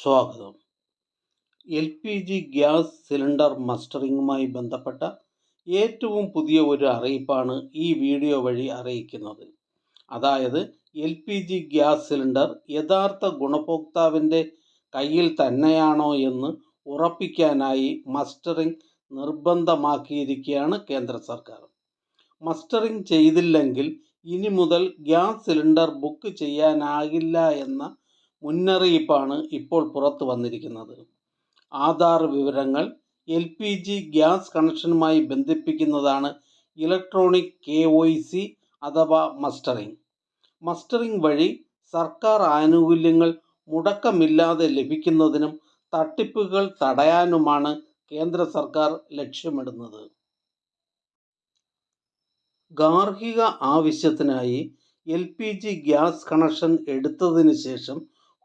സ്വാഗതം. L P G gas cylinder മസ്റ്ററിങ്ങുമായി ബന്ധപ്പെട്ട ഏറ്റവും പുതിയ ഒരു അറിയിപ്പാണ് ഈ വീഡിയോ വഴി അറിയിക്കുന്നത്. അതായത് L P G gas cylinder യഥാർത്ഥ ഗുണഭോക്താവിന്റെ കയ്യിൽ തന്നെയാണോ എന്ന് ഉറപ്പിക്കാനായി മസ്റ്ററിംഗ് നിർബന്ധമാക്കിയിരിക്കുകയാണ് കേന്ദ്ര സർക്കാർ. മസ്റ്ററിംഗ് ചെയ്തില്ലെങ്കിൽ ഇനി മുതൽ ഗ്യാസ് സിലിണ്ടർ ബുക്ക് ചെയ്യാനാകില്ല എന്ന മുന്നറിയിപ്പാണ് ഇപ്പോൾ പുറത്തു വന്നിരിക്കുന്നത്. ആധാർ വിവരങ്ങൾ എൽ പി ജി ഗ്യാസ് കണക്ഷനുമായി ബന്ധിപ്പിക്കുന്നതാണ് ഇലക്ട്രോണിക് കെ ഒ സി അഥവാ മസ്റ്ററിംഗ്. മസ്റ്ററിംഗ് വഴി സർക്കാർ ആനുകൂല്യങ്ങൾ മുടക്കമില്ലാതെ ലഭിക്കുന്നതിനും തട്ടിപ്പുകൾ തടയാനുമാണ് കേന്ദ്ര സർക്കാർ ലക്ഷ്യമിടുന്നത്. ഗാർഹിക ആവശ്യത്തിനായി L P G gas connection എടുത്തതിന് ശേഷം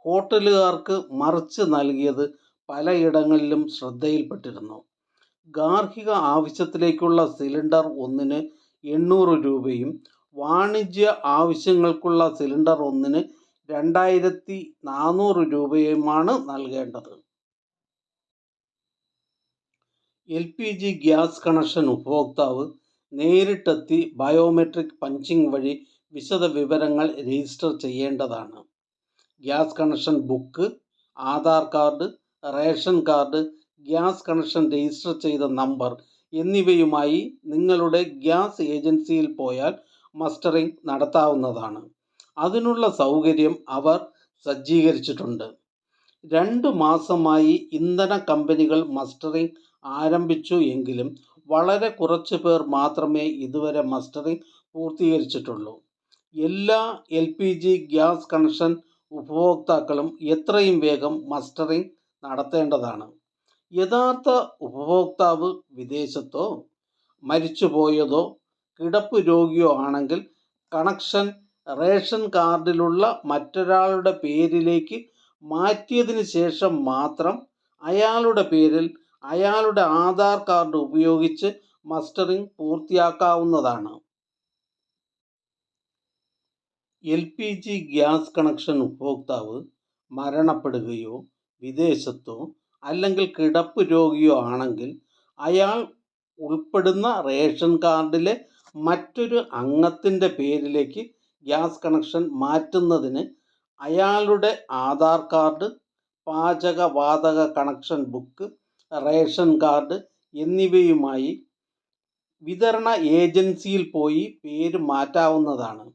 ഹോട്ടലുകാർക്ക് മറിച്ച് നൽകിയത് പലയിടങ്ങളിലും ശ്രദ്ധയിൽപ്പെട്ടിരുന്നു. ഗാർഹിക ആവശ്യത്തിലേക്കുള്ള സിലിണ്ടർ ഒന്നിന് എണ്ണൂറ് രൂപയും വാണിജ്യ ആവശ്യങ്ങൾക്കുള്ള സിലിണ്ടർ ഒന്നിന് രണ്ടായിരത്തി നാനൂറ് രൂപയുമാണ് നൽകേണ്ടത്. L P G gas connection ഉപഭോക്താവ് നേരിട്ടെത്തി ബയോമെട്രിക് പഞ്ചിംഗ് വഴി വിശദ വിവരങ്ങൾ രജിസ്റ്റർ ചെയ്യേണ്ടതാണ്. Gas connection book Aadhaar card ration card gas connection register ചെയ്ത നമ്പർ എന്നിവയുമായി നിങ്ങളുടെ ഗ്യാസ് ഏജൻസിയിൽ പോയാൽ മസ്റ്ററിംഗ് നടത്താവുന്നതാണ്. അതിനുള്ള സൗകര്യം അവർ സജ്ജീകരിച്ചിട്ടുണ്ട്. രണ്ട് മാസമായി ഇന്ധന കമ്പനികൾ മസ്റ്ററിംഗ് ആരംഭിച്ചു എങ്കിലും വളരെ കുറച്ച് പേർ മാത്രമേ ഇതുവരെ മസ്റ്ററിംഗ് പൂർത്തീകരിച്ചിട്ടുള്ളൂ. എല്ലാ L P G gas connection ഉപഭോക്താക്കളും എത്രയും വേഗം മസ്റ്ററിംഗ് നടത്തേണ്ടതാണ്. യഥാർത്ഥ ഉപഭോക്താവ് വിദേശത്തോ മരിച്ചുപോയതോ കിടപ്പ് രോഗിയോ ആണെങ്കിൽ കണക്ഷൻ റേഷൻ കാർഡിലുള്ള മറ്റൊരാളുടെ പേരിലേക്ക് മാറ്റിയതിന് ശേഷം മാത്രം അയാളുടെ പേരിൽ അയാളുടെ ആധാർ കാർഡ് ഉപയോഗിച്ച് mustering പൂർത്തിയാക്കാവുന്നതാണ്. L P G gas connection ഉപഭോക്താവ് മരണപ്പെടുകയോ വിദേശത്തോ അല്ലെങ്കിൽ കിടപ്പ് രോഗിയോ ആണെങ്കിൽ അയാൾ ഉൾപ്പെടുന്ന റേഷൻ കാർഡിലെ മറ്റൊരു അംഗത്തിന്റെ പേരിലേക്ക് ഗ്യാസ് കണക്ഷൻ മാറ്റുന്നതിന് അയാളുടെ ആധാർ കാർഡ് പാചക വാതക കണക്ഷൻ ബുക്ക് റേഷൻ കാർഡ് എന്നിവയുമായി വിതരണ ഏജൻസിയിൽ പോയി പേര് മാറ്റാവുന്നതാണ്.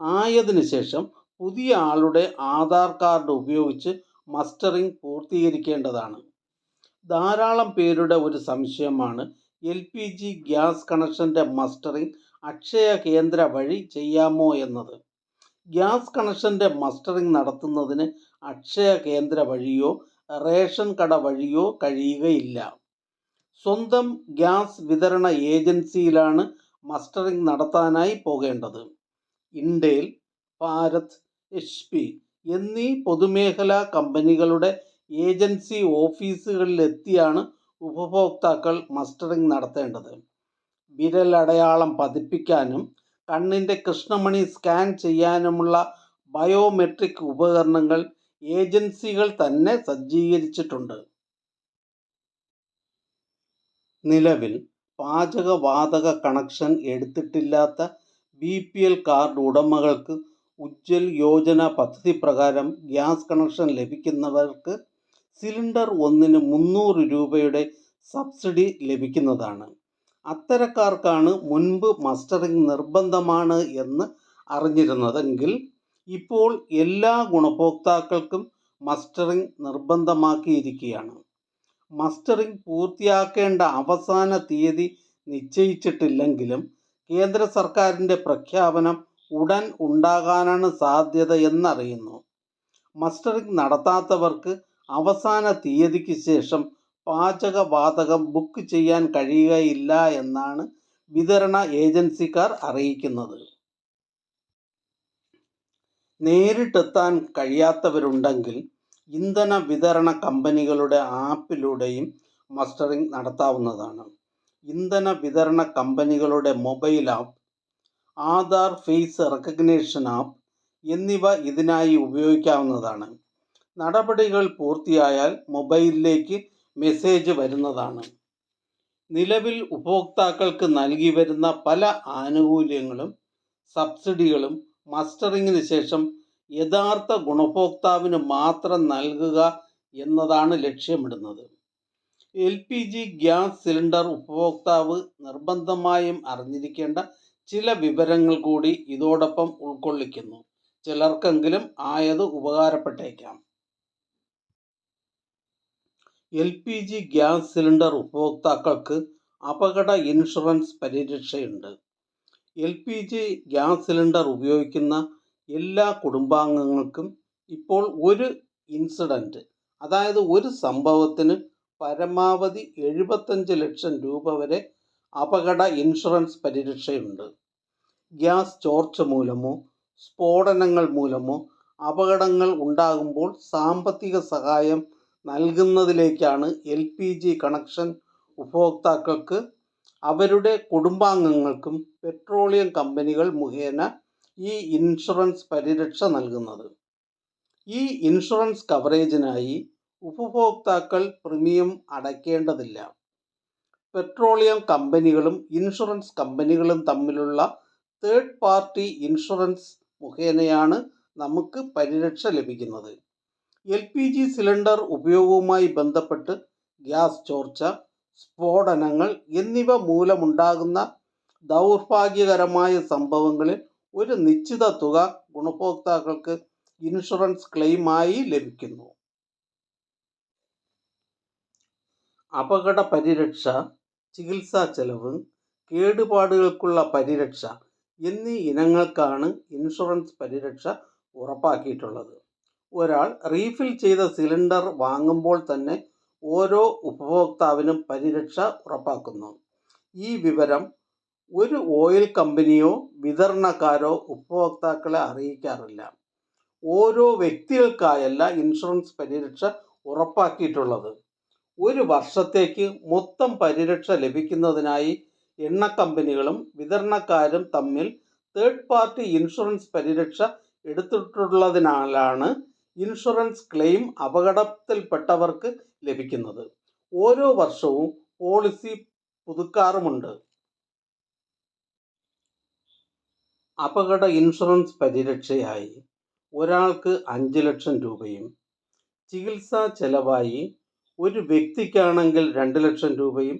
ആയതിനു ശേഷം പുതിയ ആളുടെ ആധാർ കാർഡ് ഉപയോഗിച്ച് മസ്റ്ററിംഗ് പൂർത്തീകരിക്കേണ്ടതാണ്. ധാരാളം പേരുടെ ഒരു സംശയമാണ് എൽ പി ജി ഗ്യാസ് കണക്ഷന്റെ മസ്റ്ററിംഗ് അക്ഷയ കേന്ദ്ര വഴി ചെയ്യാമോ എന്നത്. ഗ്യാസ് കണക്ഷന്റെ മസ്റ്ററിംഗ് നടത്തുന്നതിന് അക്ഷയ കേന്ദ്ര വഴിയോ റേഷൻ കട വഴിയോ കഴിയുകയില്ല. സ്വന്തം ഗ്യാസ് വിതരണ ഏജൻസിയിലാണ് മസ്റ്ററിംഗ് നടത്താനായി പോകേണ്ടത്. ഇൻഡേൽ ഭാരത് എച്ച് പി എന്നീ പൊതുമേഖലാ കമ്പനികളുടെ ഏജൻസി ഓഫീസുകളിലെത്തിയാണ് ഉപഭോക്താക്കൾ മസ്റ്ററിംഗ് നടത്തേണ്ടത്. വിരൽ അടയാളം പതിപ്പിക്കാനും കണ്ണിന്റെ കൃഷ്ണമണി സ്കാൻ ചെയ്യാനുമുള്ള ബയോമെട്രിക് ഉപകരണങ്ങൾ ഏജൻസികൾ തന്നെ സജ്ജീകരിച്ചിട്ടുണ്ട്. നിലവിൽ പാചകവാതക കണക്ഷൻ എടുത്തിട്ടില്ലാത്ത ബി പി എൽ കാർഡ് ഉടമകൾക്ക് ഉജ്ജൽ യോജന പദ്ധതി പ്രകാരം ഗ്യാസ് കണക്ഷൻ ലഭിക്കുന്നവർക്ക് സിലിണ്ടർ ഒന്നിന് മുന്നൂറ് രൂപയുടെ സബ്സിഡി ലഭിക്കുന്നതാണ്. അത്തരക്കാർക്കാണ് മുൻപ് മസ്റ്ററിംഗ് നിർബന്ധമാണ് എന്ന് അറിഞ്ഞിരുന്നതെങ്കിൽ ഇപ്പോൾ എല്ലാ ഗുണഭോക്താക്കൾക്കും മസ്റ്ററിംഗ് നിർബന്ധമാക്കിയിരിക്കുകയാണ്. മസ്റ്ററിംഗ് പൂർത്തിയാക്കേണ്ട അവസാന തീയതി നിശ്ചയിച്ചിട്ടില്ലെങ്കിലും കേന്ദ്ര സർക്കാരിന്റെ പ്രഖ്യാപനം ഉടൻ ഉണ്ടാകാനാണ് സാധ്യത എന്നറിയുന്നു. മസ്റ്ററിംഗ് നടത്താത്തവർക്ക് അവസാന തീയതിക്ക് ശേഷം പാചക വാതകം ബുക്ക് ചെയ്യാൻ കഴിയുകയില്ല എന്നാണ് വിതരണ ഏജൻസിക്കാർ അറിയിക്കുന്നത്. നേരിട്ടെത്താൻ കഴിയാത്തവരുണ്ടെങ്കിൽ ഇന്ധന വിതരണ കമ്പനികളുടെ ആപ്പിലൂടെയും മസ്റ്ററിംഗ് നടത്താവുന്നതാണ്. ഇന്ധന വിതരണ കമ്പനികളുടെ mobile app Aadhaar face recognition app എന്നിവ ഇതിനായി ഉപയോഗിക്കാവുന്നതാണ്. നടപടികൾ പൂർത്തിയായാൽ മൊബൈലിലേക്ക് മെസ്സേജ് വരുന്നതാണ്. നിലവിൽ ഉപഭോക്താക്കൾക്ക് നൽകി വരുന്ന പല ആനുകൂല്യങ്ങളും സബ്സിഡികളും മസ്റ്ററിങ്ങിന് ശേഷം യഥാർത്ഥ ഗുണഭോക്താവിന് മാത്രം നൽകുക എന്നതാണ് ലക്ഷ്യമിടുന്നത്. L P G gas cylinder ഉപഭോക്താവ് നിർബന്ധമായും അറിഞ്ഞിരിക്കേണ്ട ചില വിവരങ്ങൾ കൂടി ഇതോടൊപ്പം ഉൾക്കൊള്ളിക്കുന്നു. ചിലർക്കെങ്കിലും ആയത് ഉപകാരപ്പെട്ടേക്കാം. L P G gas cylinder ഉപഭോക്താക്കൾക്ക് അപകട insurance പരിരക്ഷയുണ്ട്. L P G gas cylinder ഉപയോഗിക്കുന്ന എല്ലാ കുടുംബാംഗങ്ങൾക്കും ഇപ്പോൾ ഒരു ഇൻസിഡന്റ് അതായത് ഒരു സംഭവത്തിന് പരമാവധി എഴുപത്തഞ്ച് ലക്ഷം രൂപ വരെ അപകട ഇൻഷുറൻസ് പരിരക്ഷയുണ്ട്. ഗ്യാസ് ചോർച്ച മൂലമോ സ്ഫോടനങ്ങൾ മൂലമോ അപകടങ്ങൾ ഉണ്ടാകുമ്പോൾ സാമ്പത്തിക സഹായം നൽകുന്നതിലേക്കാണ് എൽ പി ജി കണക്ഷൻ ഉപഭോക്താക്കൾക്ക് അവരുടെ കുടുംബാംഗങ്ങൾക്കും പെട്രോളിയം കമ്പനികൾ മുഖേന ഈ ഇൻഷുറൻസ് പരിരക്ഷ നൽകുന്നത്. ഈ ഇൻഷുറൻസ് കവറേജിനായി ഉപഭോക്താക്കൾ പ്രീമിയം അടയ്ക്കേണ്ടതില്ല. പെട്രോളിയം കമ്പനികളും ഇൻഷുറൻസ് കമ്പനികളും തമ്മിലുള്ള തേർഡ് പാർട്ടി ഇൻഷുറൻസ് മുഖേനയാണ് നമുക്ക് പരിരക്ഷ ലഭിക്കുന്നത്. എൽ പി ജി സിലിണ്ടർ ഉപയോഗവുമായി ബന്ധപ്പെട്ട് ഗ്യാസ് ചോർച്ച സ്ഫോടനങ്ങൾ എന്നിവ മൂലമുണ്ടാകുന്ന ദൗർഭാഗ്യകരമായ സംഭവങ്ങളിൽ ഒരു നിശ്ചിത തുക ഗുണഭോക്താക്കൾക്ക് ഇൻഷുറൻസ് ക്ലെയിമായി ലഭിക്കുന്നു. അപകട പരിരക്ഷ ചികിത്സാ ചെലവ് കേടുപാടുകൾക്കുള്ള പരിരക്ഷ എന്നീ ഇനങ്ങൾക്കാണ് ഇൻഷുറൻസ് പരിരക്ഷ ഉറപ്പാക്കിയിട്ടുള്ളത്. ഒരാൾ റീഫിൽ ചെയ്ത സിലിണ്ടർ വാങ്ങുമ്പോൾ തന്നെ ഓരോ ഉപഭോക്താവിനും പരിരക്ഷ ഉറപ്പാക്കുന്നു. ഈ വിവരം ഒരു ഓയിൽ കമ്പനിയോ വിതരണക്കാരോ ഉപഭോക്താക്കളെ അറിയിക്കാറില്ല. ഓരോ വ്യക്തികൾക്കായല്ല ഇൻഷുറൻസ് പരിരക്ഷ ഉറപ്പാക്കിയിട്ടുള്ളത്. ഒരു വർഷത്തേക്ക് മൊത്തം പരിരക്ഷ ലഭിക്കുന്നതിനായി എണ്ണ കമ്പനികളും വിതരണക്കാരും തമ്മിൽ തേർഡ് പാർട്ടി ഇൻഷുറൻസ് പരിരക്ഷ എടുത്തിട്ടുള്ളതിനാലാണ് ഇൻഷുറൻസ് ക്ലെയിം അപകടത്തിൽപ്പെട്ടവർക്ക് ലഭിക്കുന്നത്. ഓരോ വർഷവും പോളിസി പുതുക്കാറുമുണ്ട്. അപകട ഇൻഷുറൻസ് പരിരക്ഷയായി ഒരാൾക്ക് അഞ്ച് ലക്ഷം രൂപയും ചികിത്സാ ചെലവായി ഒരു വ്യക്തിക്കാണെങ്കിൽ രണ്ട് ലക്ഷം രൂപയും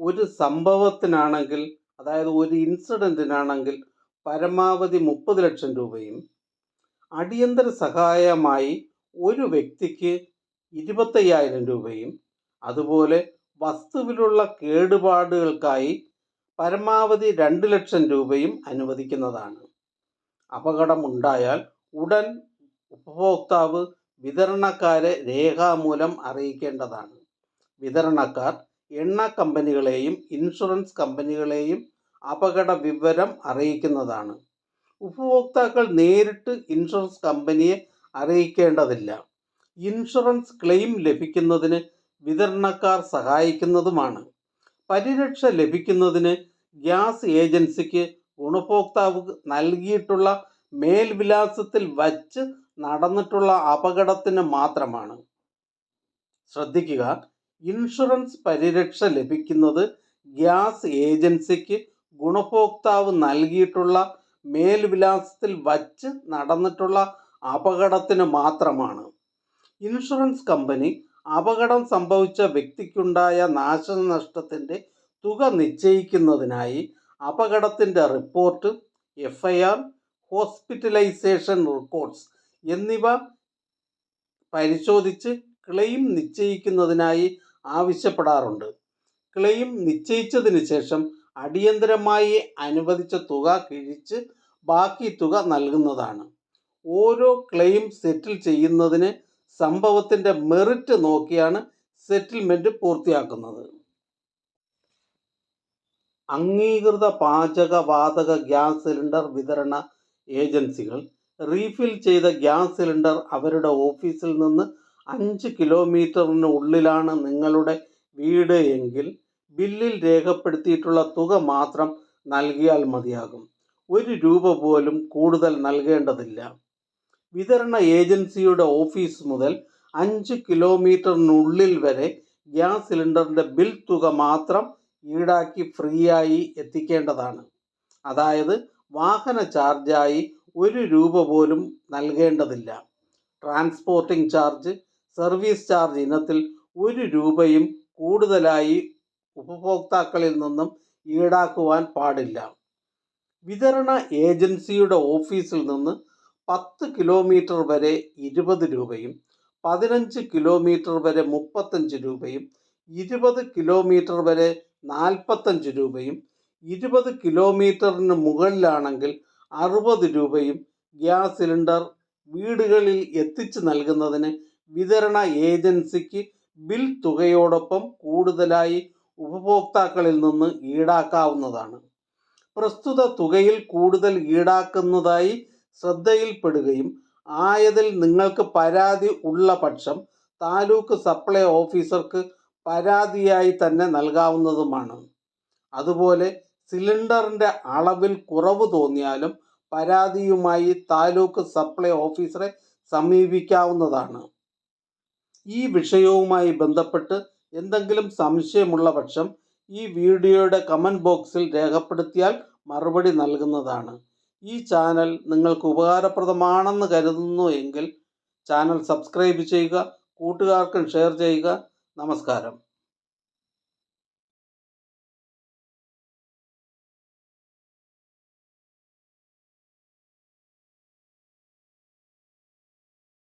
ഒരു സംഭവത്തിനാണെങ്കിൽ അതായത് ഒരു ഇൻസിഡന്റിനാണെങ്കിൽ പരമാവധി മുപ്പത് ലക്ഷം രൂപയും. അടിയന്തര സഹായമായി ഒരു വ്യക്തിക്ക് ഇരുപത്തയ്യായിരം രൂപയും. അതുപോലെ വസ്തുവിലുള്ള കേടുപാടുകൾക്കായി പരമാവധി രണ്ട് ലക്ഷം രൂപയും അനുവദിക്കുന്നതാണ്. അപകടം ഉണ്ടായാൽ ഉടൻ ഉപഭോക്താവ് വിതരണക്കാരെ രേഖാമൂലം അറിയിക്കേണ്ടതാണ്. വിതരണക്കാർ എണ്ണ കമ്പനികളെയും ഇൻഷുറൻസ് കമ്പനികളെയും അപകട വിവരം അറിയിക്കുന്നതാണ്. ഉപഭോക്താക്കൾ നേരിട്ട് ഇൻഷുറൻസ് കമ്പനിയെ അറിയിക്കേണ്ടതില്ല. ഇൻഷുറൻസ് ക്ലെയിം ലഭിക്കുന്നതിന് വിതരണക്കാർ സഹായിക്കുന്നതുമാണ്. പരിരക്ഷ ലഭിക്കുന്നതിന് ഗ്യാസ് ഏജൻസിക്ക് ഗുണഭോക്താവ് നൽകിയിട്ടുള്ള മേൽവിലാസത്തിൽ വച്ച് നടന്നിട്ടുള്ള അപകടത്തിന് മാത്രമാണ്. ശ്രദ്ധിക്കുക ഇൻഷുറൻസ് പരിരക്ഷ ലഭിക്കുന്നത് ഗ്യാസ് ഏജൻസിക്ക് ഗുണഭോക്താവ് നൽകിയിട്ടുള്ള മേൽവിലാസത്തിൽ വച്ച് നടന്നിട്ടുള്ള അപകടത്തിന് മാത്രമാണ്. ഇൻഷുറൻസ് കമ്പനി അപകടം സംഭവിച്ച വ്യക്തിക്കുണ്ടായ നാശനഷ്ടത്തിന്റെ തുക നിശ്ചയിക്കുന്നതിനായി അപകടത്തിന്റെ report F I R hospitalisation records എന്നിവ പരിശോധിച്ച് ക്ലെയിം നിശ്ചയിക്കുന്നതിനായി ആവശ്യപ്പെടാറുണ്ട്. ക്ലെയിം നിശ്ചയിച്ചതിന് ശേഷം അടിയന്തരമായി അനുവദിച്ച തുക കിഴിച്ച് ബാക്കി തുക നൽകുന്നതാണ്. ഓരോ ക്ലെയിം സെറ്റിൽ ചെയ്യുന്നതിന് സംഭവത്തിന്റെ മെറിറ്റ് നോക്കിയാണ് സെറ്റിൽമെന്റ് പൂർത്തിയാക്കുന്നത്. അംഗീകൃത പാചക വാതക ഗ്യാസ് സിലിണ്ടർ വിതരണ ഏജൻസികൾ റീഫിൽ ചെയ്ത ഗ്യാസ് സിലിണ്ടർ അവരുടെ ഓഫീസിൽ നിന്ന് അഞ്ച് കിലോമീറ്ററിന് ഉള്ളിലാണ് നിങ്ങളുടെ വീട് എങ്കിൽ ബില്ലിൽ രേഖപ്പെടുത്തിയിട്ടുള്ള തുക മാത്രം നൽകിയാൽ മതിയാകും. ഒരു രൂപ പോലും കൂടുതൽ നൽകേണ്ടതില്ല. വിതരണ ഏജൻസിയുടെ ഓഫീസ് മുതൽ അഞ്ച് കിലോമീറ്ററിനുള്ളിൽ വരെ ഗ്യാസ് സിലിണ്ടറിന്റെ ബിൽ തുക മാത്രം ഈടാക്കി ഫ്രീയായി എത്തിക്കേണ്ടതാണ്. അതായത് വാഹന ചാർജായി ഒരു രൂപ പോലും നൽകേണ്ടതില്ല. ട്രാൻസ്പോർട്ടിംഗ് ചാർജ് സർവീസ് ചാർജ് ഇനത്തിൽ ഒരു രൂപയും കൂടുതലായി ഉപഭോക്താക്കളിൽ നിന്നും ഈടാക്കുവാൻ പാടില്ല. വിതരണ ഏജൻസിയുടെ ഓഫീസിൽ നിന്ന് പത്ത് കിലോമീറ്റർ വരെ ഇരുപത് രൂപയും പതിനഞ്ച് കിലോമീറ്റർ വരെ മുപ്പത്തഞ്ച് രൂപയും ഇരുപത് കിലോമീറ്റർ വരെ നാൽപ്പത്തഞ്ച് രൂപയും ഇരുപത് കിലോമീറ്ററിന് മുകളിലാണെങ്കിൽ അറുപത് രൂപയും ഗ്യാസ് സിലിണ്ടർ വീടുകളിൽ എത്തിച്ചു നൽകുന്നതിന് വിതരണ ഏജൻസിക്ക് ബിൽ തുകയോടൊപ്പം കൂടുതലായി ഉപഭോക്താക്കളിൽ നിന്ന് ഈടാക്കാവുന്നതാണ്. പ്രസ്തുത തുകയിൽ കൂടുതൽ ഈടാക്കുന്നതായി ശ്രദ്ധയിൽപ്പെടുകയും ആയതിൽ നിങ്ങൾക്ക് പരാതി ഉള്ള പക്ഷം താലൂക്ക് സപ്ലൈ ഓഫീസർക്ക് പരാതിയായി തന്നെ നൽകാവുന്നതുമാണ്. അതുപോലെ സിലിണ്ടറിന്റെ അളവിൽ കുറവ് തോന്നിയാലും പരാതിയുമായി താലൂക്ക് സപ്ലൈ ഓഫീസറെ സമീപിക്കാവുന്നതാണ്. ഈ വിഷയവുമായി ബന്ധപ്പെട്ട് എന്തെങ്കിലും സംശയമുള്ള പക്ഷം ഈ വീഡിയോയുടെ കമന്റ് ബോക്സിൽ രേഖപ്പെടുത്തിയാൽ മറുപടി നൽകുന്നതാണ്. ഈ ചാനൽ നിങ്ങൾക്ക് ഉപകാരപ്രദമാണെന്ന് കരുതുന്നു എങ്കിൽ ചാനൽ സബ്സ്ക്രൈബ് ചെയ്യുക കൂട്ടുകാർക്കും ഷെയർ ചെയ്യുക. നമസ്കാരം.